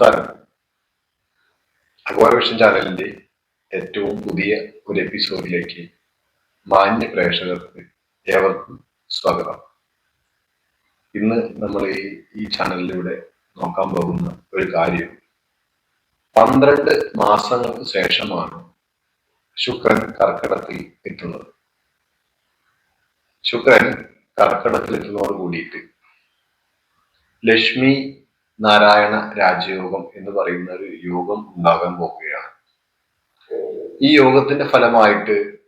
നമസ്കാരം. അക്വാരവിഷൻ ചാനലിന്റെ ഏറ്റവും പുതിയ ഒരു എപ്പിസോഡിലേക്ക് മാന്യ പ്രേക്ഷകർക്ക് ഏവർക്കും സ്വാഗതം. ഇന്ന് നമ്മൾ ഈ ഈ ചാനലിലൂടെ നോക്കാൻ പോകുന്ന ഒരു കാര്യം പന്ത്രണ്ട് മാസങ്ങൾക്ക് ശേഷമാണ് ശുക്രൻ കർക്കിടത്തിൽ എത്തുന്നത്. ശുക്രൻ കർക്കിടത്തിൽ എത്തുന്നതോട് കൂടിയിട്ട് ലക്ഷ്മി നാരായണ രാജയോഗം എന്ന് പറയുന്ന ഒരു യോഗം ഉണ്ടാകാൻ പോവുകയാണ്. ഈ യോഗത്തിന്റെ ഫലമായിട്ട്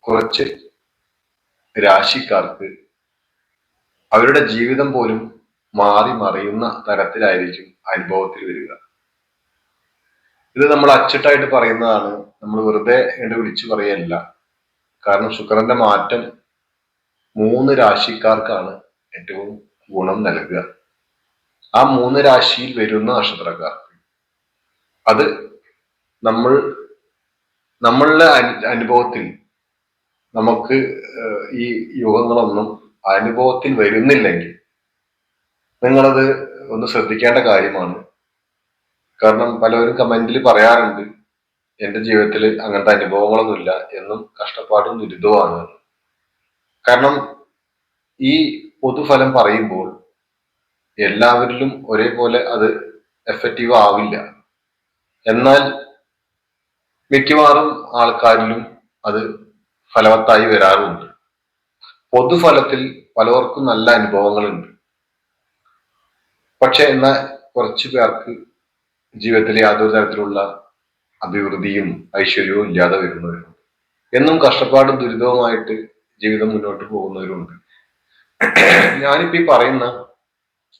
കുറച്ച് രാശിക്കാർക്ക് അവരുടെ ജീവിതം പോലും മാറി മറിയുന്ന തരത്തിലായിരിക്കും അനുഭവത്തിൽ വരിക. ഇത് നമ്മൾ അച്ചിട്ടായിട്ട് പറയുന്നതാണ്. നമ്മൾ വെറുതെ കണ്ട് വിളിച്ചു പറയല്ല. കാരണം ശുക്രന്റെ മാറ്റം മൂന്ന് രാശിക്കാർക്കാണ് ഏറ്റവും ഗുണം നൽകുക. ആ മൂന്ന് രാശിയിൽ വരുന്ന നക്ഷത്രക്കാർ. അത് നമ്മൾ നമ്മളുടെ അനുഭവത്തിൽ നമുക്ക് ഈ യുഗങ്ങളൊന്നും അനുഭവത്തിൽ വരുന്നില്ലെങ്കിൽ നിങ്ങളത് ഒന്ന് ശ്രദ്ധിക്കേണ്ട കാര്യമാണ്. കാരണം പലരും കമന്റിൽ പറയാറുണ്ട് എന്റെ ജീവിതത്തിൽ അങ്ങനത്തെ അനുഭവങ്ങളൊന്നുമില്ല എന്നും കഷ്ടപ്പാടും ദുരിതവുമാണ്. കാരണം ഈ പൊതുഫലം പറയുമ്പോൾ എല്ലാവരിലും ഒരേപോലെ അത് എഫക്റ്റീവ് ആവില്ല. എന്നാൽ മിക്കവാറും ആൾക്കാരിലും അത് ഫലവത്തായി വരാറുണ്ട്. പൊതുഫലത്തിൽ പലർക്കും നല്ല അനുഭവങ്ങളുണ്ട്. പക്ഷെ എന്നാൽ കുറച്ചു പേർക്ക് ജീവിതത്തിലെ യാതൊരു തരത്തിലുള്ള അഭിവൃദ്ധിയും ഐശ്വര്യവും ഇല്ലാതെ വരുന്നവരുണ്ട്. എന്നും കഷ്ടപ്പാടും ദുരിതവുമായിട്ട് ജീവിതം മുന്നോട്ട് പോകുന്നവരുണ്ട്. ഞാനിപ്പോ ഈ പറയുന്ന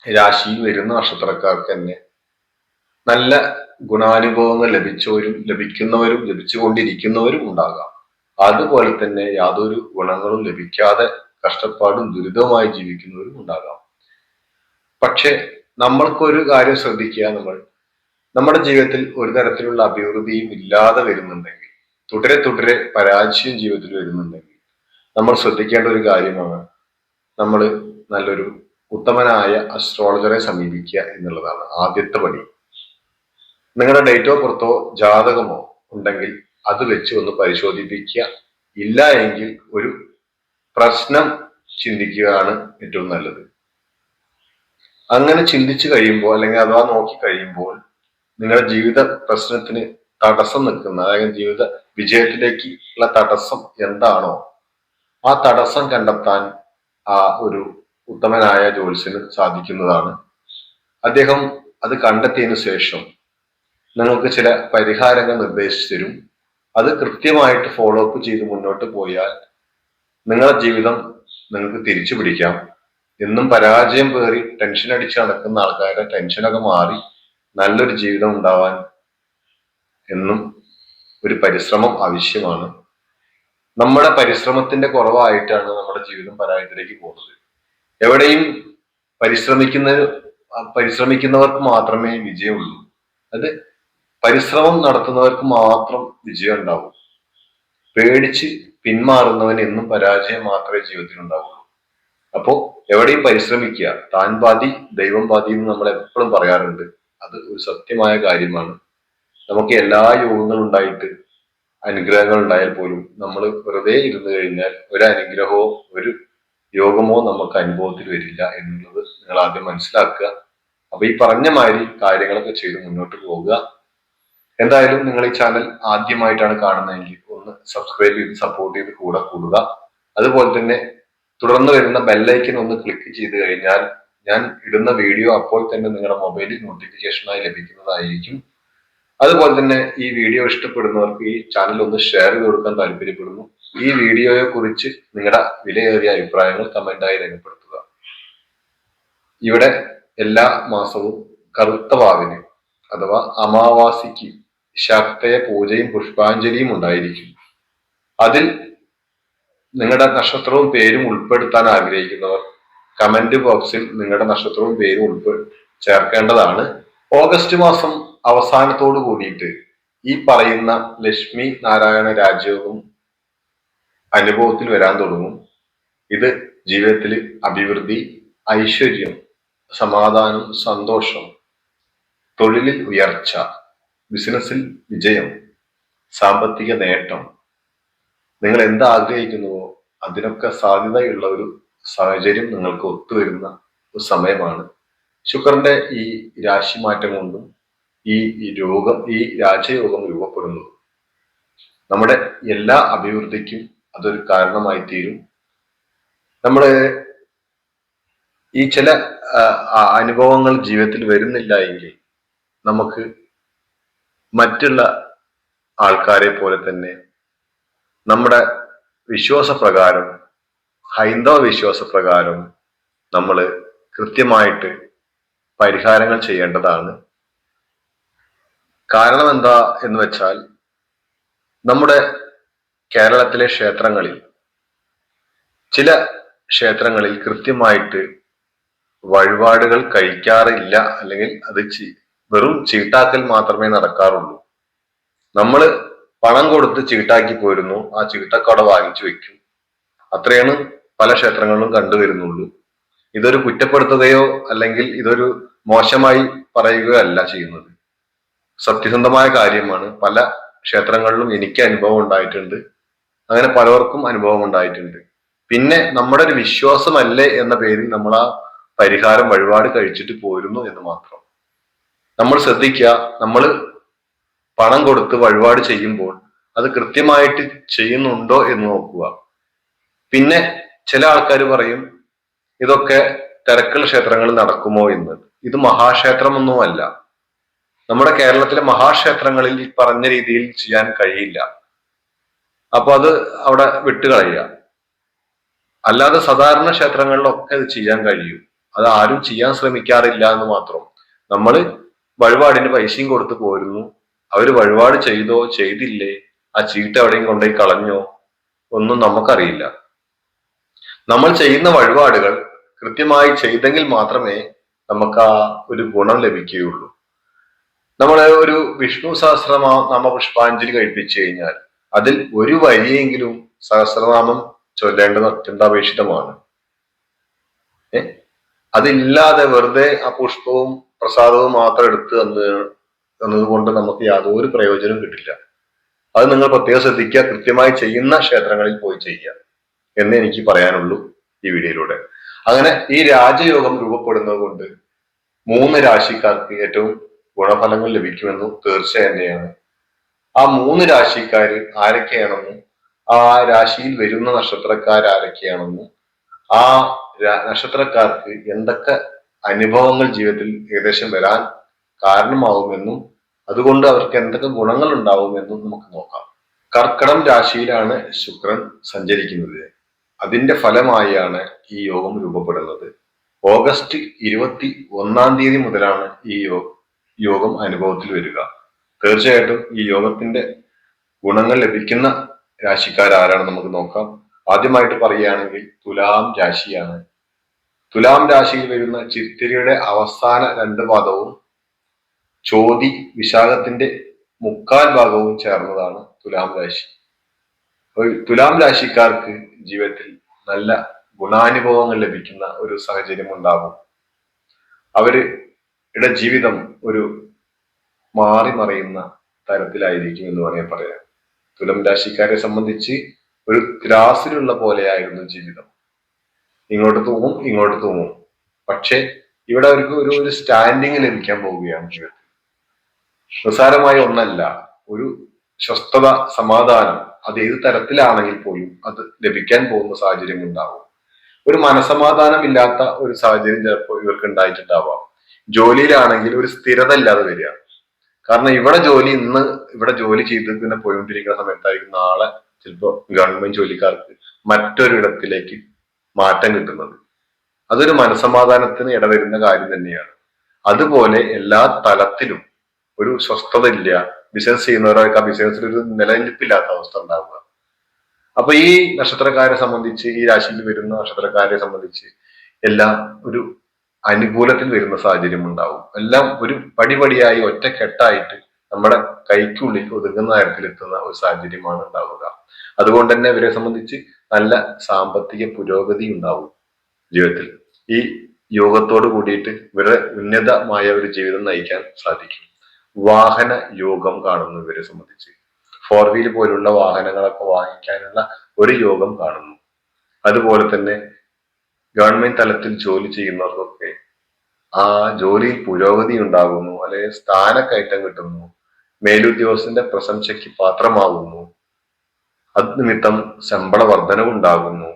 രാശിയിൽ വരുന്ന നക്ഷത്രക്കാർക്ക് തന്നെ നല്ല ഗുണാനുഭവങ്ങൾ ലഭിച്ചവരും ലഭിക്കുന്നവരും ലഭിച്ചുകൊണ്ടിരിക്കുന്നവരും ഉണ്ടാകാം. അതുപോലെ തന്നെ യാതൊരു ഗുണങ്ങളും ലഭിക്കാതെ കഷ്ടപ്പാടും ദുരിതവുമായി ജീവിക്കുന്നവരും ഉണ്ടാകാം. പക്ഷെ നമ്മൾക്കൊരു കാര്യം ശ്രദ്ധിക്കുക. നമ്മൾ നമ്മുടെ ജീവിതത്തിൽ ഒരു തരത്തിലുള്ള അഭിവൃദ്ധിയും ഇല്ലാതെ വരുന്നുണ്ടെങ്കിൽ തുടരെ തുടരെ പരാജയം ജീവിതത്തിൽ വരുന്നുണ്ടെങ്കിൽ നമ്മൾ ശ്രദ്ധിക്കേണ്ട ഒരു കാര്യമാണ് നമ്മൾ നല്ലൊരു ഉത്തമനായ അസ്ട്രോളജറെ സമീപിക്കുക എന്നുള്ളതാണ് ആദ്യത്തെ പടി. നിങ്ങളുടെ ഡേറ്റ് ഓഫ് ബർത്തോ ജാതകമോ ഉണ്ടെങ്കിൽ അത് വെച്ച് ഒന്ന് പരിശോധിപ്പിക്കുക. ഇല്ല എങ്കിൽ ഒരു പ്രശ്നം ചിന്തിക്കുകയാണ് ഏറ്റവും നല്ലത്. അങ്ങനെ ചിന്തിച്ചു കഴിയുമ്പോൾ അല്ലെങ്കിൽ അഥവാ നോക്കി കഴിയുമ്പോൾ നിങ്ങളുടെ ജീവിത പ്രശ്നത്തിന് തടസ്സം നിൽക്കുന്ന അതായത് ജീവിത വിജയത്തിലേക്ക് ഉള്ള തടസ്സം എന്താണോ ആ തടസ്സം കണ്ടെത്താൻ ആ ഒരു ഉത്തമനായ ജോത്സ്യന് സാധിക്കുന്നതാണ്. അദ്ദേഹം അത് കണ്ടെത്തിയതിനു ശേഷം നിങ്ങൾക്ക് ചില പരിഹാരങ്ങൾ നിർദ്ദേശിച്ചു തരും. അത് കൃത്യമായിട്ട് ഫോളോ അപ്പ് ചെയ്ത് മുന്നോട്ട് പോയാൽ നിങ്ങളുടെ ജീവിതം നിങ്ങൾക്ക് തിരിച്ചു പിടിക്കാം. എന്നും പരാജയം പേറി ടെൻഷൻ അടിച്ച് നടക്കുന്ന ആൾക്കാരുടെ ടെൻഷനൊക്കെ മാറി നല്ലൊരു ജീവിതം ഉണ്ടാവാൻ എന്നും ഒരു പരിശ്രമം ആവശ്യമാണ്. നമ്മുടെ പരിശ്രമത്തിന്റെ കുറവായിട്ടാണ് നമ്മുടെ ജീവിതം പരാജയത്തിലേക്ക് പോകുന്നത്. എവിടെയും പരിശ്രമിക്കുന്ന പരിശ്രമിക്കുന്നവർക്ക് മാത്രമേ വിജയമുള്ളൂ. അത് പരിശ്രമം നടത്തുന്നവർക്ക് മാത്രം വിജയം ഉണ്ടാവും പേടിച്ച് പിന്മാറുന്നവൻ എന്നും പരാജയം മാത്രമേ ജീവിതത്തിൽ ഉണ്ടാവുള്ളൂ അപ്പോ എവിടെയും പരിശ്രമിക്കുക. താൻ പാതി ദൈവം പാതി എന്ന് നമ്മൾ എപ്പോഴും പറയാറുണ്ട്. അത് ഒരു സത്യമായ കാര്യമാണ്. നമുക്ക് എല്ലാ യോഗങ്ങളും ഉണ്ടായിട്ട് അനുഗ്രഹങ്ങൾ ഉണ്ടായാൽ പോലും നമ്മൾ വെറുതെ ഇരുന്ന് കഴിഞ്ഞാൽ ഒരു അനുഗ്രഹമോ ഒരു യോഗമോ നമുക്ക് അനുഭവത്തിൽ വരില്ല എന്നുള്ളത് നിങ്ങൾ ആദ്യം മനസ്സിലാക്കുക. അപ്പൊ ഈ പറഞ്ഞ മാതിരി കാര്യങ്ങളൊക്കെ ചെയ്ത് മുന്നോട്ട് പോകുക എന്തായാലും നിങ്ങൾ ഈ ചാനൽ ആദ്യമായിട്ടാണ് കാണുന്നതെങ്കിൽ ഒന്ന് സബ്സ്ക്രൈബ് ചെയ്ത് സപ്പോർട്ട് ചെയ്ത് കൂടെ കൂടുക. അതുപോലെ തന്നെ തുടർന്ന് വരുന്ന ബെല്ലൈക്കൻ ഒന്ന് ക്ലിക്ക് ചെയ്ത് കഴിഞ്ഞാൽ ഞാൻ ഇടുന്ന വീഡിയോ അപ്പോൾ തന്നെ നിങ്ങളുടെ മൊബൈലിൽ നോട്ടിഫിക്കേഷനായി ലഭിക്കുന്നതായിരിക്കും. അതുപോലെ തന്നെ ഈ വീഡിയോ ഇഷ്ടപ്പെടുന്നവർക്ക് ഈ ചാനൽ ഒന്ന് ഷെയർ ചെയ്ത് കൊടുക്കാൻ താല്പര്യപ്പെടുന്നു. ഈ വീഡിയോയെ കുറിച്ച് നിങ്ങളുടെ വിലയേറിയ അഭിപ്രായങ്ങൾ കമന്റായി രേഖപ്പെടുത്തുക. ഇവിടെ എല്ലാ മാസവും കറുത്ത വാവിന് അഥവാ അമാവാസിക്ക് ശക്തയെ പൂജയും പുഷ്പാഞ്ജലിയും ഉണ്ടായിരിക്കും. അതിൽ നിങ്ങളുടെ നക്ഷത്രവും പേരും ഉൾപ്പെടുത്താൻ ആഗ്രഹിക്കുന്നവർ കമന്റ് ബോക്സിൽ നിങ്ങളുടെ നക്ഷത്രവും പേരും ഉൾപ്പെ ചേർക്കേണ്ടതാണ്. ഓഗസ്റ്റ് മാസം അവസാനത്തോട് കൂടിയിട്ട് ഈ പറയുന്ന ലക്ഷ്മി നാരായണ രാജയോഗം അനുഭവത്തിൽ വരാൻ തുടങ്ങും. ഇത് ജീവിതത്തിൽ അഭിവൃദ്ധി ഐശ്വര്യം സമാധാനം സന്തോഷം തൊഴിലിൽ ഉയർച്ച ബിസിനസ്സിൽ വിജയം സാമ്പത്തിക നേട്ടം. നിങ്ങൾ എന്ത് ആഗ്രഹിക്കുന്നുവോ അതിനൊക്കെ സാധ്യതയുള്ള ഒരു സാഹചര്യം നിങ്ങൾക്ക് ഒത്തുവരുന്ന ഒരു സമയമാണ്. ശുക്രന്റെ ഈ രാശി മാറ്റം കൊണ്ടും ഈ രോഗം ഈ രാജയോഗം രൂപപ്പെടുന്നു. നമ്മുടെ എല്ലാ അഭിവൃദ്ധിക്കും അതൊരു കാരണമായി തീരും. നമ്മൾ ഈ ചില അനുഭവങ്ങൾ ജീവിതത്തിൽ വരുന്നില്ല എങ്കിൽ നമുക്ക് മറ്റുള്ള ആൾക്കാരെ പോലെ തന്നെ നമ്മുടെ വിശ്വാസപ്രകാരം ഹൈന്ദവ വിശ്വാസപ്രകാരം നമ്മൾ കൃത്യമായിട്ട് പരിഹാരങ്ങൾ ചെയ്യേണ്ടതാണ്. കാരണം എന്താ എന്ന് വെച്ചാൽ നമ്മുടെ കേരളത്തിലെ ക്ഷേത്രങ്ങളിൽ ചില ക്ഷേത്രങ്ങളിൽ കൃത്യമായിട്ട് വഴിപാടുകൾ കഴിക്കാറില്ല അല്ലെങ്കിൽ അത് വെറും ചീട്ടാക്കൽ മാത്രമേ നടക്കാറുള്ളൂ. നമ്മൾ പണം കൊടുത്ത് ചീട്ടാക്കി പോയിരുന്നു ആ ചീട്ടക്കട വാങ്ങിച്ചു വെക്കും. അത്രയാണ് പല ക്ഷേത്രങ്ങളിലും കണ്ടുവരുന്നുള്ളൂ ഇതൊരു കുറ്റപ്പെടുത്തുകയോ അല്ലെങ്കിൽ ഇതൊരു മോശമായി പറയുകയോ അല്ല ചെയ്യുന്നത്. സത്യസന്ധമായ കാര്യമാണ്. പല ക്ഷേത്രങ്ങളിലും എനിക്ക് അനുഭവം ഉണ്ടായിട്ടുണ്ട്. അങ്ങനെ പലർക്കും അനുഭവം ഉണ്ടായിട്ടുണ്ട്. പിന്നെ നമ്മുടെ ഒരു വിശ്വാസമല്ലേ എന്ന പേരിൽ നമ്മൾ ആ പരിഹാരം വഴിപാട് കഴിച്ചിട്ട് പോരുന്നു എന്ന് മാത്രം. നമ്മൾ ശ്രദ്ധിക്കുക നമ്മൾ പണം കൊടുത്ത് വഴിപാട് ചെയ്യുമ്പോൾ അത് കൃത്യമായിട്ട് ചെയ്യുന്നുണ്ടോ എന്ന് നോക്കുക. പിന്നെ ചില ആൾക്കാർ പറയും ഇതൊക്കെ തിരക്കൽ ക്ഷേത്രങ്ങളിൽ നടക്കുമോ എന്ന്? ഇത് മഹാക്ഷേത്രമൊന്നുമല്ല. നമ്മുടെ കേരളത്തിലെ മഹാക്ഷേത്രങ്ങളിൽ ഈ പറഞ്ഞ രീതിയിൽ ചെയ്യാൻ കഴിയില്ല. അപ്പൊ അത് അവിടെ വിട്ടുകളയുക അല്ലാതെ സാധാരണ ക്ഷേത്രങ്ങളിലൊക്കെ ഇത് ചെയ്യാൻ കഴിയും. അത് ആരും ചെയ്യാൻ ശ്രമിക്കാറില്ല എന്ന് മാത്രം. നമ്മൾ വഴിപാടിന് പൈസയും കൊടുത്ത് പോരുന്നു. അവർ വഴിപാട് ചെയ്തോ ചെയ്തില്ലേ? ആ ചീട്ട് എവിടെയും കൊണ്ടുപോയി കളഞ്ഞോ? ഒന്നും നമുക്കറിയില്ല. നമ്മൾ ചെയ്യുന്ന വഴിപാടുകൾ കൃത്യമായി ചെയ്തെങ്കിൽ മാത്രമേ നമുക്ക് ആ ഒരു ഗുണം ലഭിക്കുകയുള്ളൂ. നമ്മൾ ഒരു വിഷ്ണു സഹസ്രനാമ നാമ പുഷ്പാഞ്ജലി കഴിപ്പിച്ചു കഴിഞ്ഞാൽ അതിൽ ഒരു വരിയെങ്കിലും സഹസ്രനാമം ചൊല്ലേണ്ടത് അത്യന്താപേക്ഷിതമാണ് അതില്ലാതെ വെറുതെ ആ പുഷ്പവും പ്രസാദവും മാത്രം എടുത്ത് തന്ന് തന്നതുകൊണ്ട് നമുക്ക് യാതൊരു പ്രയോജനവും കിട്ടില്ല. അത് നിങ്ങൾ പ്രത്യേകം ശ്രദ്ധിക്കുക. കൃത്യമായി ചെയ്യുന്ന ക്ഷേത്രങ്ങളിൽ പോയി ചെയ്യുക എന്ന് എനിക്ക് പറയാനുള്ളൂ ഈ വീഡിയോയിലൂടെ. അങ്ങനെ ഈ രാജയോഗം രൂപപ്പെടുന്നത് കൊണ്ട് മൂന്ന് രാശിക്കാർക്ക് ഏറ്റവും ഗുണഫലങ്ങൾ ലഭിക്കുമെന്ന് തീർച്ച തന്നെയാണ് ആ മൂന്ന് രാശിക്കാർ ആരൊക്കെയാണെന്നും ആ രാശിയിൽ വരുന്ന നക്ഷത്രക്കാർ ആരൊക്കെയാണെന്നും ആ നക്ഷത്രക്കാർക്ക് എന്തൊക്കെ അനുഭവങ്ങൾ ജീവിതത്തിൽ ഏകദേശം വരാൻ കാരണമാവുമെന്നും അതുകൊണ്ട് അവർക്ക് എന്തൊക്കെ ഗുണങ്ങൾ ഉണ്ടാവുമെന്നും നമുക്ക് നോക്കാം. കർക്കടം രാശിയിലാണ് ശുക്രൻ സഞ്ചരിക്കുന്നത്. അതിന്റെ ഫലമായാണ് ഈ യോഗം രൂപപ്പെടുന്നത്. ഓഗസ്റ്റ് ഇരുപത്തി ഒന്നാം തീയതി മുതലാണ് ഈ യോഗം അനുഭവത്തിൽ വരിക. തീർച്ചയായിട്ടും ഈ യോഗത്തിന്റെ ഗുണങ്ങൾ ലഭിക്കുന്ന രാശിക്കാരാരാണ് നമുക്ക് നോക്കാം. ആദ്യമായിട്ട് പറയുകയാണെങ്കിൽ തുലാം രാശിയാണ്. തുലാം രാശിയിൽ വരുന്ന ചിത്തിരിയുടെ അവസാന രണ്ട് പാദവും ചോതി വിശാഖത്തിന്റെ മുക്കാൽ ഭാഗവും ചേർന്നതാണ് തുലാം രാശി. തുലാം രാശിക്കാർക്ക് ജീവിതത്തിൽ നല്ല ഗുണാനുഭവങ്ങൾ ലഭിക്കുന്ന ഒരു സാഹചര്യം ഉണ്ടാകും. അവർ ഇട ജീവിതം ഒരു മാറി മറിയുന്ന തരത്തിലായിരിക്കും എന്ന് വേണമെങ്കിൽ പറയാം. തുലം രാശിക്കാരെ സംബന്ധിച്ച് ഒരു ത്രാസിലുള്ള പോലെയായിരുന്നു ജീവിതം. ഇങ്ങോട്ട് തൂങ്ങും ഇങ്ങോട്ട് തൂങ്ങും. പക്ഷെ ഇവിടെ അവർക്ക് ഒരു ഒരു സ്റ്റാൻഡിങ് ലഭിക്കാൻ പോവുകയാണ് ജീവിതത്തിൽ. ഒന്നല്ല ഒരു സ്വസ്ഥത സമാധാനം അത് ഏത് തരത്തിലാണെങ്കിൽ പോലും അത് ലഭിക്കാൻ പോകുന്ന സാഹചര്യം ഉണ്ടാവും. ഒരു മനസമാധാനം ഇല്ലാത്ത ഒരു സാഹചര്യം ചിലപ്പോൾ ഇവർക്ക് ഉണ്ടായിട്ടുണ്ടാവാം. ജോലിയിലാണെങ്കിൽ ഒരു സ്ഥിരത ഇല്ലാതെ വരിക. കാരണം ഇവിടെ ജോലി ഇന്ന് ഇവിടെ ജോലി ചെയ്ത് പിന്നെ പോയിക്കൊണ്ടിരിക്കുന്ന സമയത്തായിരിക്കും നാളെ ചിലപ്പോൾ ഗവൺമെന്റ് ജോലിക്കാർക്ക് മറ്റൊരിടത്തിലേക്ക് മാറ്റം കിട്ടുന്നത്. അതൊരു മനസമാധാനത്തിന് ഇടവരുന്ന കാര്യം തന്നെയാണ്. അതുപോലെ എല്ലാ തലത്തിലും ഒരു സ്വസ്ഥത ഇല്ല ബിസിനസ് ചെയ്യുന്നവരൊക്കെ ആ ബിസിനസ്സിൽ ഒരു നിലനിൽപ്പില്ലാത്ത അവസ്ഥ ഉണ്ടാവുക. അപ്പൊ ഈ നക്ഷത്രക്കാരെ സംബന്ധിച്ച് ഈ രാശിയിൽ വരുന്ന നക്ഷത്രക്കാരെ സംബന്ധിച്ച് എല്ലാം ഒരു അനുകൂലത്തിൽ വരുന്ന സാഹചര്യം ഉണ്ടാവും. എല്ലാം ഒരു പടിപടിയായി ഒറ്റക്കെട്ടായിട്ട് നമ്മുടെ കൈക്കുള്ളിൽ ഒതുങ്ങുന്ന തരത്തിലെത്തുന്ന ഒരു സാഹചര്യമാണ് ഉണ്ടാവുക. അതുകൊണ്ട് തന്നെ ഇവരെ സംബന്ധിച്ച് നല്ല സാമ്പത്തിക പുരോഗതി ഉണ്ടാവും ജീവിതത്തിൽ. ഈ യോഗത്തോട് കൂടിയിട്ട് ഇവരുടെ ഉന്നതമായ ഒരു ജീവിതം നയിക്കാൻ സാധിക്കും. വാഹന യോഗം കാണുന്നു ഇവരെ സംബന്ധിച്ച്. ഫോർ വീൽ പോലുള്ള വാഹനങ്ങളൊക്കെ വാങ്ങിക്കാനുള്ള ഒരു യോഗം കാണുന്നു. അതുപോലെ തന്നെ ഗവൺമെന്റ് തലത്തിൽ ജോലി ചെയ്യുന്നവർക്കൊക്കെ ആ ജോലിയിൽ പുരോഗതി ഉണ്ടാകുന്നു അല്ലെങ്കിൽ സ്ഥാനക്കയറ്റം കിട്ടുന്നു മേലുദ്യോഗസ്ഥന്റെ പ്രശംസയ്ക്ക് പാത്രമാകുന്നു അത് നിമിത്തം ശമ്പള വർധനവുണ്ടാകുന്നു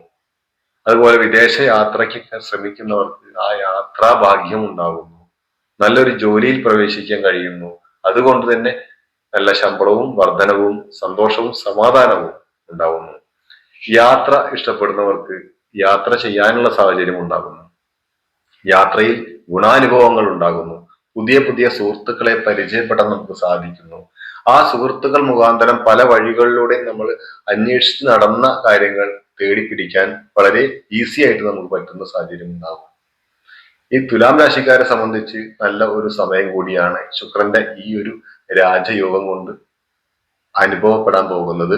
അതുപോലെ വിദേശ യാത്രയ്ക്ക് ശ്രമിക്കുന്നവർക്ക് ആ യാത്രാ ഭാഗ്യം ഉണ്ടാകുന്നു. നല്ലൊരു ജോലിയിൽ പ്രവേശിക്കാൻ കഴിയുന്നു. അതുകൊണ്ട് തന്നെ നല്ല ശമ്പളവും വർധനവും സന്തോഷവും സമാധാനവും ഉണ്ടാകുന്നു. യാത്ര ഇഷ്ടപ്പെടുന്നവർക്ക് യാത്ര ചെയ്യാനുള്ള സാഹചര്യം ഉണ്ടാകുന്നു. യാത്രയിൽ ഗുണാനുഭവങ്ങൾ ഉണ്ടാകുന്നു. പുതിയ പുതിയ സുഹൃത്തുക്കളെ പരിചയപ്പെടാൻ നമുക്ക് സാധിക്കുന്നു. ആ സുഹൃത്തുക്കൾ മുഖാന്തരം പല വഴികളിലൂടെ നമ്മൾ അന്വേഷിച്ച് നടന്ന കാര്യങ്ങൾ തേടിപ്പിടിക്കാൻ വളരെ ഈസി ആയിട്ട് നമുക്ക് പറ്റുന്ന സാഹചര്യം ഉണ്ടാകും. ഈ തുലാം രാശിക്കാരെ സംബന്ധിച്ച് നല്ല ഒരു സമയം കൂടിയാണ് ശുക്രന്റെ ഈ ഒരു രാജയോഗം കൊണ്ട് അനുഭവപ്പെടാൻ പോകുന്നത്.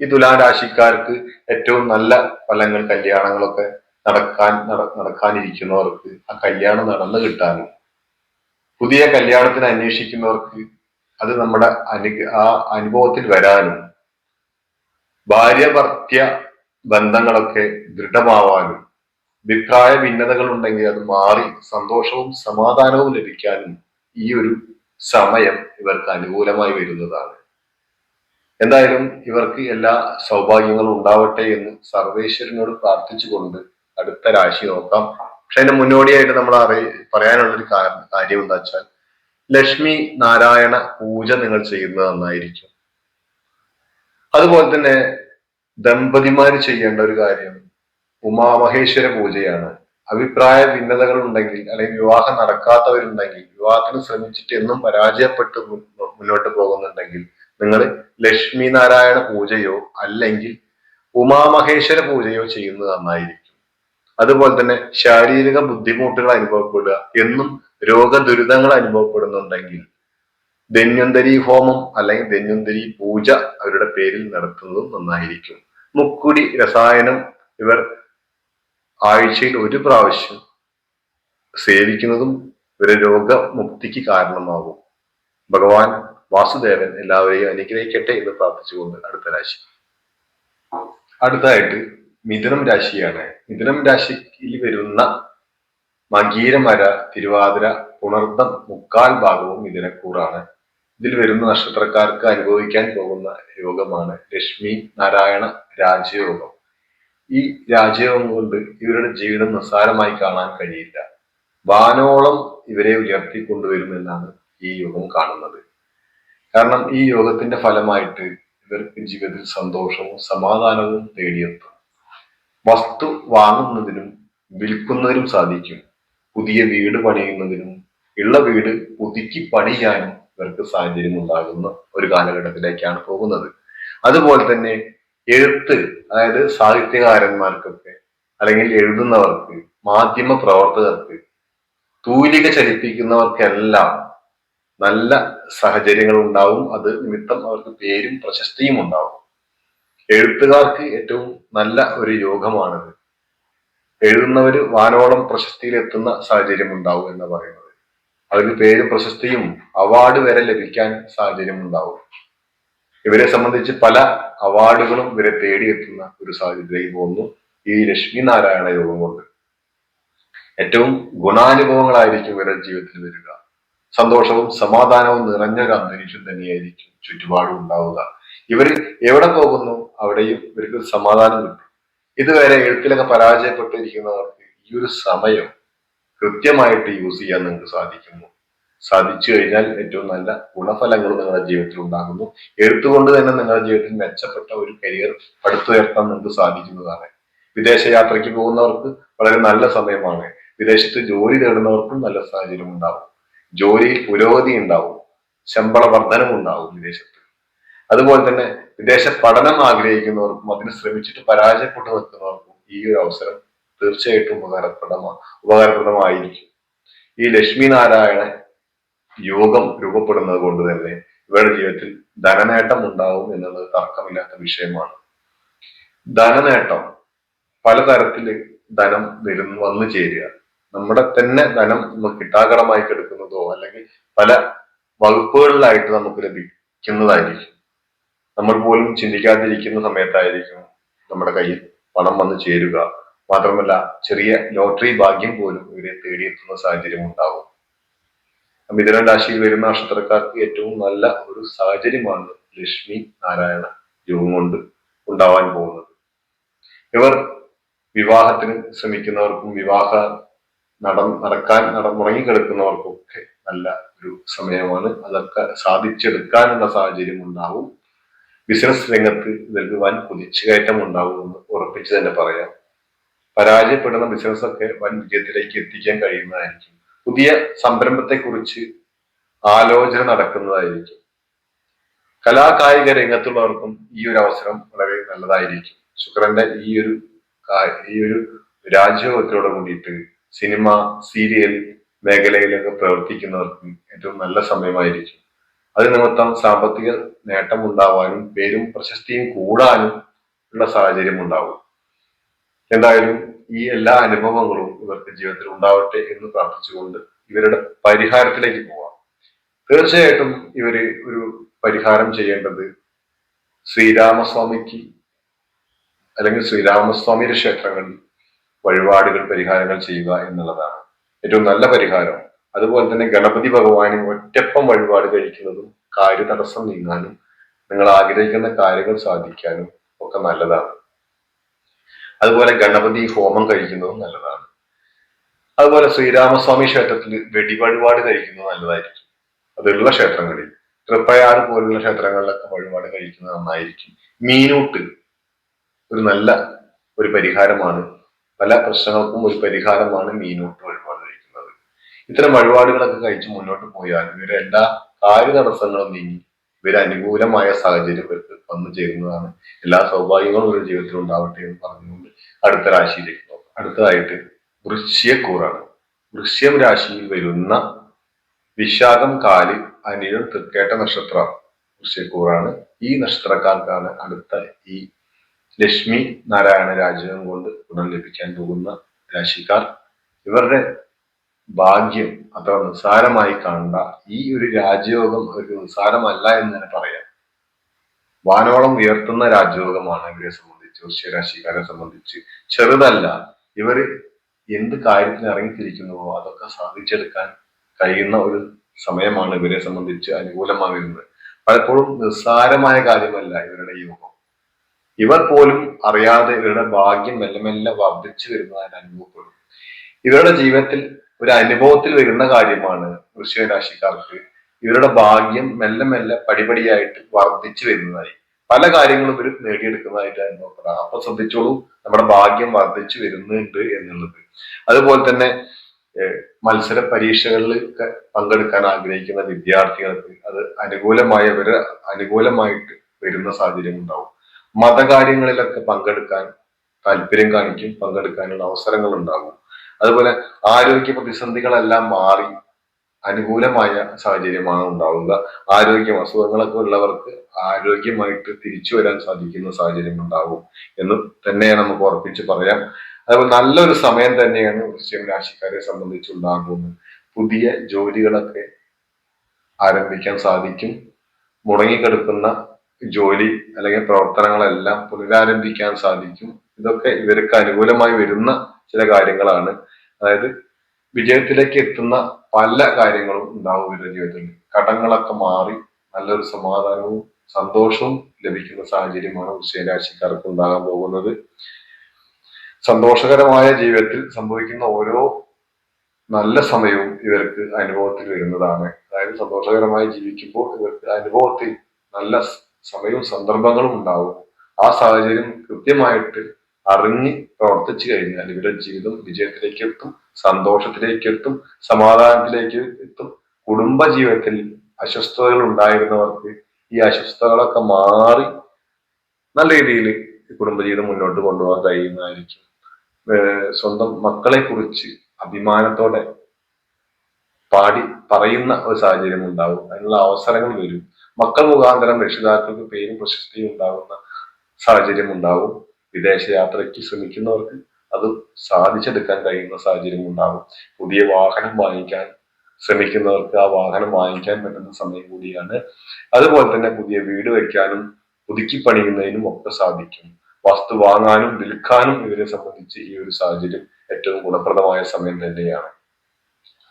ഈ തുലാം രാശിക്കാർക്ക് ഏറ്റവും നല്ല ഫലങ്ങൾ കല്യാണങ്ങളൊക്കെ നടക്കാൻ നട- നടക്കാനിരിക്കുന്നവർക്ക് ആ കല്യാണം നടന്നു കിട്ടാനും പുതിയ കല്യാണത്തിന് അന്വേഷിക്കുന്നവർക്ക് അത് നമ്മുടെ അനു ആ അനുഭവത്തിൽ വരാനും ഭാര്യ ഭർത്യ ബന്ധങ്ങളൊക്കെ ദൃഢമാവാനും അഭിപ്രായ ഭിന്നതകൾ ഉണ്ടെങ്കിൽ അത് മാറി സന്തോഷവും സമാധാനവും ലഭിക്കാനും ഈ ഒരു സമയം ഇവർക്ക് അനുകൂലമായി വരുന്നതാണ്. എന്തായാലും ഇവർക്ക് എല്ലാ സൗഭാഗ്യങ്ങളും ഉണ്ടാവട്ടെ എന്ന് സർവേശ്വരനോട് പ്രാർത്ഥിച്ചുകൊണ്ട് അടുത്ത രാശി നോക്കാം. പക്ഷെ അതിന്റെ മുന്നോടിയായിട്ട് നമ്മൾ അറിയ പറയാനുള്ളൊരു കാരണം കാര്യം എന്താ വെച്ചാൽ ലക്ഷ്മി നാരായണ പൂജ നിങ്ങൾ ചെയ്യുന്നത് നന്നായിരിക്കും. അതുപോലെ തന്നെ ദമ്പതിമാർ ചെയ്യേണ്ട ഒരു കാര്യം ഉമാമഹേശ്വര പൂജയാണ്. അഭിപ്രായ ഭിന്നതകൾ ഉണ്ടെങ്കിൽ അല്ലെങ്കിൽ വിവാഹം നടക്കാത്തവരുണ്ടെങ്കിൽ വിവാഹത്തിന് ശ്രമിച്ചിട്ട് എന്നും പരാജയപ്പെട്ട് മുന്നോട്ട് പോകുന്നുണ്ടെങ്കിൽ നിങ്ങൾ ലക്ഷ്മി നാരായണ പൂജയോ അല്ലെങ്കിൽ ഉമാമഹേശ്വര പൂജയോ ചെയ്യുന്നത് നന്നായിരിക്കും. അതുപോലെ തന്നെ ശാരീരിക ബുദ്ധിമുട്ടുകൾ അനുഭവപ്പെടുക എന്നും രോഗദുരിതങ്ങൾ അനുഭവപ്പെടുന്നുണ്ടെങ്കിൽ ധന്വന്തരി ഹോമം അല്ലെങ്കിൽ ധന്വന്തരി പൂജ അവരുടെ പേരിൽ നടത്തുന്നതും നന്നായിരിക്കും. മുക്കുടി രസായനം ഇവർ ആഴ്ചയിൽ ഒരു പ്രാവശ്യം സേവിക്കുന്നതും ഇവരെ രോഗമുക്തിക്ക് കാരണമാകും. ഭഗവാൻ വാസുദേവൻ എല്ലാവരെയും അനുഗ്രഹിക്കട്ടെ എന്ന് പ്രാർത്ഥിച്ചുകൊണ്ട് അടുത്ത രാശി. അടുത്തായിട്ട് മിഥുനം രാശിയാണ്. മിഥുനം രാശിയിൽ വരുന്ന മകീരമര തിരുവാതിര പുണർദം മുക്കാൽ ഭാഗവും മിഥുനക്കൂറാണ്. ഇതിൽ വരുന്ന നക്ഷത്രക്കാർക്ക് അനുഭവിക്കാൻ പോകുന്ന യോഗമാണ് ലക്ഷ്മി നാരായണ രാജയോഗം. ഈ രാജയോഗം കൊണ്ട് ഇവരുടെ ജീവിതം നിസ്സാരമായി കാണാൻ കഴിയില്ല. വാനോളം ഇവരെ ഉയർത്തിക്കൊണ്ടുവരുമെന്നാണ് ഈ യോഗം കാണുന്നത്. കാരണം ഈ യോഗത്തിന്റെ ഫലമായിട്ട് ഇവർക്ക് ജീവിതത്തിൽ സന്തോഷവും സമാധാനവും തേടിയെത്തും. വസ്തു വാങ്ങുന്നതിനും വിൽക്കുന്നതിനും സാധിക്കും. പുതിയ വീട് പണിയുന്നതിനും ഉള്ള വീട് പുതുക്കി പണിയാനും ഇവർക്ക് സാഹചര്യം ഉണ്ടാകുന്ന ഒരു കാലഘട്ടത്തിലേക്കാണ് പോകുന്നത്. അതുപോലെ തന്നെ എഴുത്ത് അതായത് സാഹിത്യകാരന്മാർക്കൊക്കെ അല്ലെങ്കിൽ എഴുതുന്നവർക്ക് മാധ്യമ പ്രവർത്തകർക്ക് തൂലിക ചലിപ്പിക്കുന്നവർക്കെല്ലാം നല്ല സാഹചര്യങ്ങൾ ഉണ്ടാവും അത് നിമിത്തം അവർക്ക് പേരും പ്രശസ്തിയും ഉണ്ടാവും. എഴുത്തുകാർക്ക് ഏറ്റവും നല്ല ഒരു യോഗമാണിത്. എഴുതുന്നവർ വാനോളം പ്രശസ്തിയിൽ എത്തുന്ന സാഹചര്യം ഉണ്ടാവും എന്ന് പറയുന്നത്. അവർക്ക് പേരും പ്രശസ്തിയും അവാർഡ് വരെ ലഭിക്കാൻ സാഹചര്യം ഉണ്ടാവും ഇവരെ സംബന്ധിച്ച് പല അവാർഡുകളും ഇവരെ തേടിയെത്തുന്ന ഒരു സാഹചര്യത്തിലേക്ക് പോകുന്നു. ഈ ലക്ഷ്മി നാരായണ യോഗം കൊണ്ട്. ഏറ്റവും ഗുണാനുഭവങ്ങളായിരിക്കും ഇവരുടെ ജീവിതത്തിൽ വരിക. സന്തോഷവും സമാധാനവും നിറഞ്ഞ ഒരു അന്തരീക്ഷം തന്നെയായിരിക്കും ചുറ്റുപാടും ഉണ്ടാവുക. ഇവർ എവിടെ പോകുന്നു? അവിടെയും ഇവർക്ക് സമാധാനം കിട്ടും. ഇതുവരെ എഴുത്തിലൊക്കെ പരാജയപ്പെട്ടിരിക്കുന്നവർക്ക് ഈ ഒരു സമയം കൃത്യമായിട്ട് യൂസ് ചെയ്യാൻ നിങ്ങൾക്ക് സാധിക്കുന്നു. സാധിച്ചു കഴിഞ്ഞാൽ ഏറ്റവും നല്ല ഗുണഫലങ്ങൾ നിങ്ങളുടെ ജീവിതത്തിൽ ഉണ്ടാകുന്നു. എഴുത്തുകൊണ്ട് തന്നെ നിങ്ങളുടെ ജീവിതത്തിൽ മെച്ചപ്പെട്ട ഒരു കരിയർ പടുത്തുയർത്താൻ നിങ്ങൾക്ക് സാധിക്കുന്നതാണ്. വിദേശ യാത്രയ്ക്ക് പോകുന്നവർക്ക് വളരെ നല്ല സമയമാണ്. വിദേശത്ത് ജോലി തേടുന്നവർക്കും നല്ല സാഹചര്യം ഉണ്ടാവും. ജോലിയിൽ പുരോഗതി ഉണ്ടാവും. ശമ്പള വർധനവും ഉണ്ടാവും വിദേശത്ത്. അതുപോലെ തന്നെ വിദേശ പഠനം ആഗ്രഹിക്കുന്നവർക്കും അതിന് ശ്രമിച്ചിട്ട് പരാജയപ്പെട്ടു നിൽക്കുന്നവർക്കും ഈ ഒരു അവസരം തീർച്ചയായിട്ടും ഉപകാരപ്രദമാ ഉപകാരപ്രദമായിരിക്കും. ഈ ലക്ഷ്മി നാരായണ യോഗം രൂപപ്പെടുന്നത് കൊണ്ട് തന്നെ ഇവരുടെ ജീവിതത്തിൽ ധനനേട്ടം ഉണ്ടാവും എന്നുള്ളത് തർക്കമില്ലാത്ത വിഷയമാണ്. ധനനേട്ടം പലതരത്തിൽ ധനം വരുന്നു വന്നു ചേരുക. നമ്മുടെ തന്നെ ധനം നമുക്ക് കിട്ടാകടമായി കിടക്കുന്നതോ അല്ലെങ്കിൽ പല വകുപ്പുകളിലായിട്ട് നമുക്ക് ലഭിക്കുന്നതായിരിക്കും. നമ്മൾ പോലും ചിന്തിക്കാതിരിക്കുന്ന സമയത്തായിരിക്കും നമ്മുടെ കയ്യിൽ പണം വന്നു ചേരുക. മാത്രമല്ല ചെറിയ ലോട്ടറി ഭാഗ്യം പോലും ഇവരെ തേടിയെത്തുന്ന സാഹചര്യം ഉണ്ടാവും. മിഥുന രാശിയിൽ വരുന്ന നക്ഷത്രക്കാർക്ക് ഏറ്റവും നല്ല ഒരു സാഹചര്യമാണ് ലക്ഷ്മി നാരായണ യോഗം കൊണ്ട് ഉണ്ടാവാൻ പോകുന്നത്. ഇവർ വിവാഹത്തിന് ശ്രമിക്കുന്നവർക്കും വിവാഹ നട നടക്കാൻ നട മുറങ്ങിക്കിടക്കുന്നവർക്കൊക്കെ നല്ല ഒരു സമയമാണ്. അതൊക്കെ സാധിച്ചെടുക്കാനുള്ള സാഹചര്യം ഉണ്ടാവും. ബിസിനസ് രംഗത്ത് ഇവർക്ക് വൻ കുതിച്ചുകയറ്റം ഉണ്ടാവുമെന്ന് ഉറപ്പിച്ച് തന്നെ പറയാം. പരാജയപ്പെടുന്ന ബിസിനസ് ഒക്കെ വൻ വിജയത്തിലേക്ക് എത്തിക്കാൻ കഴിയുന്നതായിരിക്കും. പുതിയ സംരംഭത്തെക്കുറിച്ച് ആലോചന നടക്കുന്നതായിരിക്കും. കലാകായിക രംഗത്തുള്ളവർക്കും ഈ ഒരു അവസരം വളരെ നല്ലതായിരിക്കും. ശുക്രന്റെ ഈ ഒരു ഈ ഒരു രാജയോഗത്തോട് കൂടിയിട്ട് സിനിമ സീരിയൽ മേഖലയിലൊക്കെ പ്രവർത്തിക്കുന്നവർക്കും ഏറ്റവും നല്ല സമയമായിരിക്കും. അത് നിമിത്തം സാമ്പത്തിക നേട്ടം ഉണ്ടാവാനും പേരും പ്രശസ്തിയും കൂടാനും ഉള്ള സാഹചര്യം ഉണ്ടാവും. എന്തായാലും ഈ എല്ലാ അനുഭവങ്ങളും ഇവർക്ക് ജീവിതത്തിൽ ഉണ്ടാവട്ടെ എന്ന് പ്രാർത്ഥിച്ചുകൊണ്ട് ഇവരുടെ പരിഹാരത്തിലേക്ക് പോവാം. തീർച്ചയായിട്ടും ഇവർ ഒരു പരിഹാരം ചെയ്യേണ്ടത് ശ്രീരാമസ്വാമിക്ക് അല്ലെങ്കിൽ ശ്രീരാമസ്വാമിയുടെ ക്ഷേത്രങ്ങളിൽ വഴിപാടുകൾ പരിഹാരങ്ങൾ ചെയ്യുക എന്നുള്ളതാണ്. ഏറ്റവും നല്ല പരിഹാരം. അതുപോലെ തന്നെ ഗണപതി ഭഗവാനെ ഒറ്റപ്പം വഴിപാട് കഴിക്കുന്നതും കാര്യ തടസ്സം നീങ്ങാനും നിങ്ങൾ ആഗ്രഹിക്കുന്ന കാര്യങ്ങൾ സാധിക്കാനും ഒക്കെ നല്ലതാണ്. അതുപോലെ ഗണപതി ഹോമം കഴിക്കുന്നതും നല്ലതാണ്. അതുപോലെ ശ്രീരാമസ്വാമി ക്ഷേത്രത്തിൽ വെടി വഴിപാട് കഴിക്കുന്നത് നല്ലതായിരിക്കും. അതുള്ള ക്ഷേത്രങ്ങളിൽ തൃപ്പയാറ് പോലുള്ള ക്ഷേത്രങ്ങളിലൊക്കെ വഴിപാട് കഴിക്കുന്നത് നന്നായിരിക്കും. മീനൂട്ട് ഒരു നല്ല ഒരു പരിഹാരമാണ് പല പ്രശ്നങ്ങൾക്കും ഒരു പരിഹാരമാണ് മീനൂട്ട് വഴിപാട് കഴിക്കുന്നത് ഇത്തരം വഴിപാടുകളൊക്കെ കഴിച്ച് മുന്നോട്ട് പോയാൽ ഇവരെ എല്ലാ കാര്യ തടസ്സങ്ങളും നീങ്ങി ഇവർ അനുകൂലമായ സാഹചര്യം ഇവർക്ക് വന്നു ചേരുന്നതാണ്. എല്ലാ സൗഭാഗ്യങ്ങളും ഒരു ജീവിതത്തിൽ ഉണ്ടാവട്ടെ എന്ന് പറഞ്ഞുകൊണ്ട് അടുത്ത രാശിയിലേക്ക് നോക്കാം. അടുത്തതായിട്ട് വൃശ്യക്കൂറാണ്. വൃശ്യം രാശിയിൽ വരുന്ന വിശാഖം കാലി അനിഴം തൃക്കേട്ട നക്ഷത്രം വൃശ്യക്കൂറാണ്. ഈ നക്ഷത്രക്കാർക്കാണ് അടുത്ത ഈ ലക്ഷ്മി നാരായണ രാജകം കൊണ്ട് ഗുണം ലഭിക്കാൻ പോകുന്ന രാശിക്കാർ ഇവരുടെ ഭാഗ്യം അത്ര നിസ്സാരമായി കാണണ്ട ഈ ഒരു രാജയോഗം ഒരു നിസ്സാരമല്ല എന്ന് തന്നെ പറയാം. വാനോളം ഉയർത്തുന്ന രാജയോഗമാണ് ഇവരെ സംബന്ധിച്ച് വൃശ്യരാശിക്കാരെ സംബന്ധിച്ച്. ചെറുതല്ല ഇവർ എന്ത് കാര്യത്തിന് ഇറങ്ങിത്തിരിക്കുന്നുവോ അതൊക്കെ സാധിച്ചെടുക്കാൻ കഴിയുന്ന ഒരു സമയമാണ് ഇവരെ സംബന്ധിച്ച് അനുകൂലമാകുന്നത്. പലപ്പോഴും നിസ്സാരമായ കാര്യമല്ല ഇവരുടെ യോഗം. ഇവർ പോലും അറിയാതെ ഇവരുടെ ഭാഗ്യം മെല്ലെ മെല്ലെ വർദ്ധിച്ചു വരുന്നതായിട്ട് അനുഭവപ്പെടും. ഇവരുടെ ജീവിതത്തിൽ ഒരു അനുഭവത്തിൽ വരുന്ന കാര്യമാണ് വൃശ്ചിക രാശിക്കാർക്ക് ഇവരുടെ ഭാഗ്യം മെല്ലെ മെല്ലെ പടിപടിയായിട്ട് വർദ്ധിച്ചു വരുന്നതായി. പല കാര്യങ്ങളും ഇവർ നേടിയെടുക്കുന്നതായിട്ട് അനുഭവപ്പെടാം. അപ്പൊ ശ്രദ്ധിച്ചോളൂ നമ്മുടെ ഭാഗ്യം വർദ്ധിച്ചു വരുന്നുണ്ട് എന്നുള്ളത്. അതുപോലെ തന്നെ മത്സര പരീക്ഷകളിൽ പങ്കെടുക്കാൻ ആഗ്രഹിക്കുന്ന വിദ്യാർത്ഥികൾക്ക് അത് അനുകൂലമായ അനുകൂലമായിട്ട് വരുന്ന സാഹചര്യം ഉണ്ടാവും. മതകാര്യങ്ങളിലൊക്കെ പങ്കെടുക്കാൻ താല്പര്യം കാണിക്കും പങ്കെടുക്കാനുള്ള അവസരങ്ങൾ ഉണ്ടാകും അതുപോലെ ആരോഗ്യ പ്രതിസന്ധികളെല്ലാം മാറി അനുകൂലമായ സാഹചര്യമാണ് ഉണ്ടാവുക. ആരോഗ്യം അസുഖങ്ങളൊക്കെ ഉള്ളവർക്ക് ആരോഗ്യമായിട്ട് തിരിച്ചു വരാൻ സാധിക്കുന്ന സാഹചര്യം ഉണ്ടാവും എന്ന് തന്നെയാണ് നമുക്ക് ഉറപ്പിച്ച് പറയാം. അതുപോലെ നല്ലൊരു സമയം തന്നെയാണ് വൃശ്ചിക രാശിക്കാരെ സംബന്ധിച്ചുണ്ടാകുന്നത് പുതിയ ജോലികളൊക്കെ ആരംഭിക്കാൻ സാധിക്കും. മുടങ്ങിക്കിടക്കുന്ന ജോലി അല്ലെങ്കിൽ പ്രവർത്തനങ്ങളെല്ലാം പുനരാരംഭിക്കാൻ സാധിക്കും. ഇതൊക്കെ ഇവർക്ക് അനുകൂലമായി വരുന്ന ചില കാര്യങ്ങളാണ്. അതായത് വിജയത്തിലേക്ക് എത്തുന്ന പല കാര്യങ്ങളും ഉണ്ടാവും ഇവരുടെ ജീവിതത്തിൽ. കടങ്ങളൊക്കെ മാറി നല്ലൊരു സമാധാനവും സന്തോഷവും ലഭിക്കുന്ന സാഹചര്യമാണ് വൃശ്ചയരാശിക്കാർക്ക് ഉണ്ടാകാൻ പോകുന്നത്. സന്തോഷകരമായ ജീവിതത്തിൽ സംഭവിക്കുന്ന ഓരോ നല്ല സമയവും ഇവർക്ക് അനുഭവത്തിൽ വരുന്നതാണ്. അതായത് സന്തോഷകരമായി ജീവിക്കുമ്പോൾ ഇവർക്ക് അനുഭവത്തിൽ നല്ല സമയവും സന്ദർഭങ്ങളും ഉണ്ടാവും. ആ സാഹചര്യം കൃത്യമായിട്ട് അറിഞ്ഞ് പ്രവർത്തിച്ചു കഴിഞ്ഞാൽ ഇവരുടെ ജീവിതം വിജയത്തിലേക്ക് എത്തും സന്തോഷത്തിലേക്ക് എത്തും സമാധാനത്തിലേക്ക് എത്തും കുടുംബ ജീവിതത്തിൽ അസ്വസ്ഥതകൾ ഉണ്ടായിരുന്നവർക്ക് ഈ അസ്വസ്ഥതകളൊക്കെ മാറി നല്ല രീതിയിൽ കുടുംബജീവിതം മുന്നോട്ട് കൊണ്ടുപോകാൻ കഴിയുന്നതായിരിക്കും. സ്വന്തം മക്കളെ കുറിച്ച് അഭിമാനത്തോടെ പാടി പറയുന്ന ഒരു സാഹചര്യം ഉണ്ടാവും. അതിനുള്ള അവസരങ്ങൾ വരും. മക്കൾ മുഖാന്തരം രക്ഷിതാക്കൾക്ക് പേരും പ്രശസ്തിയും ഉണ്ടാകുന്ന സാഹചര്യം ഉണ്ടാവും. വിദേശ യാത്രയ്ക്ക് ശ്രമിക്കുന്നവർക്ക് അത് സാധിച്ചെടുക്കാൻ കഴിയുന്ന സാഹചര്യം ഉണ്ടാകും പുതിയ വാഹനം വാങ്ങിക്കാൻ ശ്രമിക്കുന്നവർക്ക് ആ വാഹനം വാങ്ങിക്കാൻ പറ്റുന്ന സമയം കൂടിയാണ്. അതുപോലെ തന്നെ പുതിയ വീട് വയ്ക്കാനും പുതുക്കി പണിയുന്നതിനും ഒക്കെ സാധിക്കും. വസ്തു വാങ്ങാനും വിൽക്കാനും ഇവരെ സംബന്ധിച്ച് ഈ ഒരു സാഹചര്യം ഏറ്റവും ഗുണപ്രദമായ സമയം തന്നെയാണ്.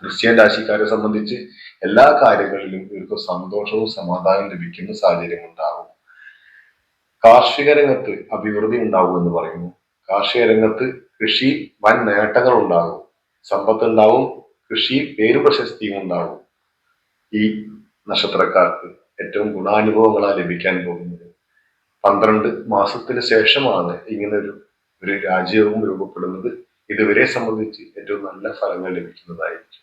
ക്രിസ്ത്യൻ രാശിക്കാരെ സംബന്ധിച്ച് എല്ലാ കാര്യങ്ങളിലും ഇവർക്ക് സന്തോഷവും സമാധാനവും ലഭിക്കുന്ന സാഹചര്യം ഉണ്ടാകും. കാർഷിക രംഗത്ത് അഭിവൃദ്ധി ഉണ്ടാവും എന്ന് പറയുന്നു. കാർഷിക രംഗത്ത് കൃഷി വൻ നേട്ടങ്ങൾ ഉണ്ടാകും. സമ്പത്ത് ഉണ്ടാവും കൃഷി പേരു പ്രശസ്തിയും ഉണ്ടാകും. ഈ നക്ഷത്രക്കാർക്ക് ഏറ്റവും ഗുണാനുഭവങ്ങളാണ് ലഭിക്കാൻ പോകുന്നത്. പന്ത്രണ്ട് മാസത്തിന് ശേഷമാണ് ഇങ്ങനെ ഒരു ഒരു രാജ്യവും രൂപപ്പെടുന്നത്. ഇതുവരെ സംബന്ധിച്ച് ഏറ്റവും നല്ല ഫലങ്ങൾ ലഭിക്കുന്നതായിരിക്കും.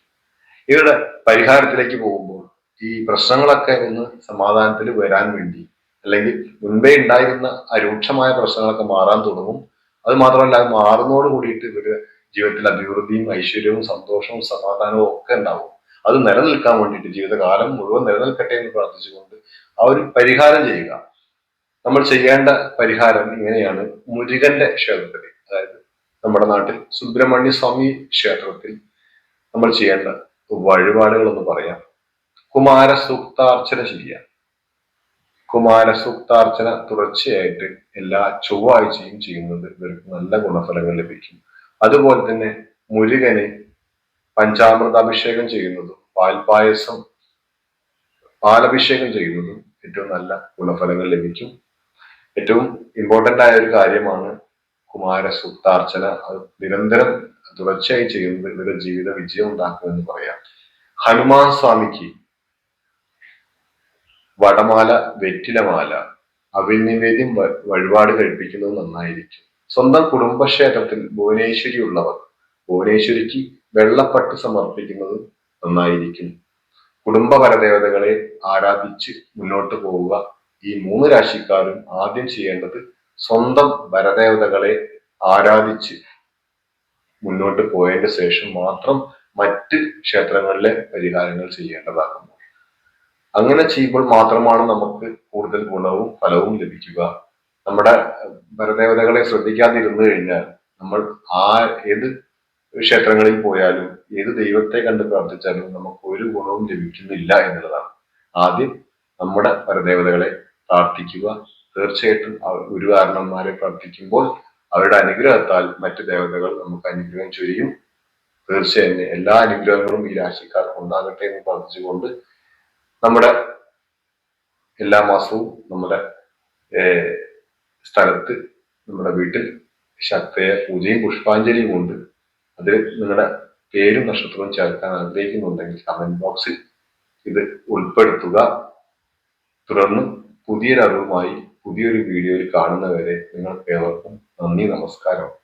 ഇവരുടെ പരിഹാരത്തിലേക്ക് പോകുമ്പോൾ ഈ പ്രശ്നങ്ങളൊക്കെ ഒന്ന് സമാധാനത്തിൽ വരാൻ വേണ്ടി അല്ലെങ്കിൽ മുൻപേ ഉണ്ടായിരുന്ന അരൂക്ഷമായ പ്രശ്നങ്ങളൊക്കെ മാറാൻ തുടങ്ങും. അത് മാത്രമല്ല അത് മാറുന്നതോട് കൂടിയിട്ട് ഇവർ ജീവിതത്തിൽ അഭിവൃദ്ധിയും ഐശ്വര്യവും സന്തോഷവും സമാധാനവും ഒക്കെ ഉണ്ടാവും. അത് നിലനിൽക്കാൻ വേണ്ടിയിട്ട് ജീവിതകാലം മുഴുവൻ നിലനിൽക്കട്ടെ എന്ന് പ്രാർത്ഥിച്ചുകൊണ്ട് ആ ഒരു പരിഹാരം ചെയ്യുക. നമ്മൾ ചെയ്യേണ്ട പരിഹാരം ഇങ്ങനെയാണ് മുരുകന്റെ ക്ഷേത്രത്തിൽ. അതായത് നമ്മുടെ നാട്ടിൽ സുബ്രഹ്മണ്യ സ്വാമി ക്ഷേത്രത്തിൽ നമ്മൾ ചെയ്യേണ്ട വഴിപാടുകൾ എന്ന് പറയാം. കുമാരസൂക്താർച്ചന ചെയ്യാം കുമാരസൂക്താർച്ചന തുടർച്ചയായിട്ട് എല്ലാ ചൊവ്വാഴ്ചയും ചെയ്യുന്നത് ഇവർക്ക് നല്ല ഗുണഫലങ്ങൾ ലഭിക്കും. അതുപോലെ തന്നെ മുരുകന് പഞ്ചാമൃതാഭിഷേകം ചെയ്യുന്നതും പാൽപായസം പാലഭിഷേകം ചെയ്യുന്നതും ഏറ്റവും നല്ല ഗുണഫലങ്ങൾ ലഭിക്കും. ഏറ്റവും ഇമ്പോർട്ടന്റ് ആയ ഒരു കാര്യമാണ് കുമാരസൂക്താർച്ചന. അത് നിരന്തരം തുടർച്ചയായി ചെയ്യുന്നത് ഇവരുടെ ജീവിത വിജയം ഉണ്ടാക്കുമെന്ന് പറയാം. ഹനുമാൻ സ്വാമിക്ക് വടമാല വെറ്റിലമാല അവിനിവേദ്യം വഴിപാട് കഴിപ്പിക്കുന്നത് നന്നായിരിക്കും. സ്വന്തം കുടുംബക്ഷേത്രത്തിൽ ഭുവനേശ്വരി ഉള്ളവർ ഭുവനേശ്വരിക്ക് വെള്ളപ്പട്ട് സമർപ്പിക്കുന്നത് നന്നായിരിക്കും. കുടുംബ പരദേവതകളെ ആരാധിച്ച് മുന്നോട്ട് പോവുക. ഈ മൂന്ന് രാശിക്കാരും ആദ്യം ചെയ്യേണ്ടത് സ്വന്തം വരദേവതകളെ ആരാധിച്ച് മുന്നോട്ട് പോയതിന് ശേഷം മാത്രം മറ്റ് ക്ഷേത്രങ്ങളിലെ പരിഹാരങ്ങൾ ചെയ്യേണ്ടതാകുന്നു. അങ്ങനെ ചെയ്യുമ്പോൾ മാത്രമാണ് നമുക്ക് കൂടുതൽ ഗുണവും ഫലവും ലഭിക്കുക. നമ്മുടെ പരദേവതകളെ ശ്രദ്ധിക്കാതിരുന്നു കഴിഞ്ഞാൽ നമ്മൾ ആ ഏത് ക്ഷേത്രങ്ങളിൽ പോയാലും ഏത് ദൈവത്തെ കണ്ട് പ്രാർത്ഥിച്ചാലും നമുക്ക് ഒരു ഗുണവും ലഭിക്കുന്നില്ല എന്നുള്ളതാണ്. ആദ്യം നമ്മുടെ പരദേവതകളെ പ്രാർത്ഥിക്കുക. തീർച്ചയായിട്ടും ഗുരുകാരണന്മാരെ പ്രാർത്ഥിക്കുമ്പോൾ അവരുടെ അനുഗ്രഹത്താൽ മറ്റു ദേവതകൾ നമുക്ക് അനുഗ്രഹം ചൊരിയും. തീർച്ചയായും എല്ലാ അനുഗ്രഹങ്ങളും ഈ രാശിക്കാർക്ക് ഉണ്ടാകട്ടെ എന്ന് പ്രാർത്ഥിച്ചുകൊണ്ട് നമ്മുടെ എല്ലാ മാസവും നമ്മുടെ സ്ഥലത്ത് നമ്മുടെ വീട്ടിൽ ശക്തയ പൂജയും പുഷ്പാഞ്ജലിയും ഉണ്ട്. അതിൽ നിങ്ങളുടെ പേരും നക്ഷത്രവും ചേർക്കാൻ ആഗ്രഹിക്കുന്നുണ്ടെങ്കിൽ കമന്റ് ബോക്സിൽ ഇത് ഉൾപ്പെടുത്തുക. തുടർന്ന് പുതിയൊരു അറിവുമായി പുതിയൊരു വീഡിയോയിൽ കാണുന്നവരെ നിങ്ങൾ ഏവർക്കും നന്ദി നമസ്കാരം.